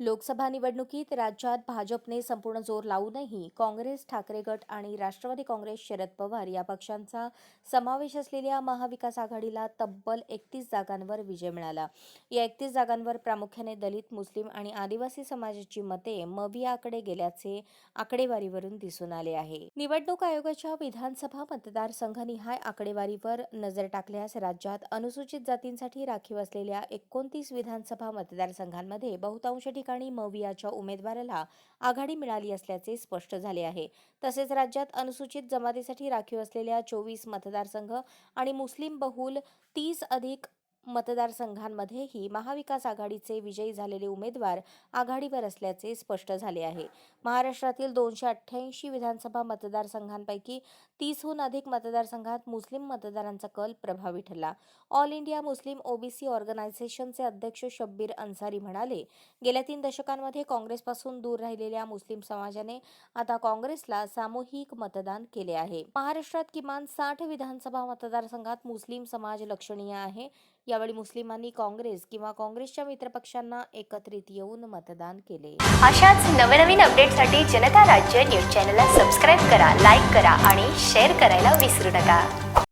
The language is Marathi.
लोकसभा निवडणुकीत राज्यात भाजपने संपूर्ण जोर लावूनही काँग्रेस ठाकरे गट आणि राष्ट्रवादी काँग्रेस शरद पवार या पक्षांचा समावेश असलेल्या महाविकास आघाडीला तब्बल एकतीस जागांवर विजय मिळाला. या एकतीस जागांवर प्रामुख्याने दलित मुस्लिम आणि आदिवासी समाजाची मते मवियाकडे गेल्याचे आकडेवारीवरून दिसून आले आहे. निवडणूक आयोगाच्या विधानसभा मतदारसंघनिहाय आकडेवारीवर नजर टाकल्यास राज्यात अनुसूचित जातींसाठी राखीव असलेल्या एकोणतीस विधानसभा मतदारसंघांमध्ये बहुतांश ठिकाणी मवियाच्या उमेदवाराला आघाडी मिळाली असल्याचे स्पष्ट झाले आहे. तसेच राज्यात अनुसूचित जमातीसाठी राखीव असलेल्या चोवीस मतदारसंघ आणि मुस्लिम बहुल तीस अधिक मतदारसंघांमध्येही महाविकास आघाडीचे विजयी झालेले उमेदवार आघाडीवर असल्याचे स्पष्ट झाले आहे. महाराष्ट्रातील दोनशे अठ्ठ्याऐंशी विधानसभा मतदारसंघांपैकी तीसहून अधिक मतदारसंघात मुस्लिम मतदारांचा कल प्रभावी ठरला. ऑल इंडिया मुस्लिम ओबीसी ऑर्गनायझेशनचे अध्यक्ष शब्बीर अन्सारी म्हणाले गेल्या तीन दशकांमध्ये काँग्रेसपासून दूर राहिलेल्या मुस्लिम समाजाने आता काँग्रेसला सामूहिक मतदान केले आहे. महाराष्ट्रात किमान साठ विधानसभा मतदारसंघात मुस्लिम समाज लक्षणीय आहे या यावेळी मुस्लिमांनी काँग्रेस किंवा काँग्रेसच्या मित्रपक्षांना एकत्रित येऊन मतदान केले. अशाच नवनवीन अपडेटसाठी जनता राज्य न्यूज चॅनलला सबस्क्राईब करा लाईक करा आणि शेअर करायला विसरू नका.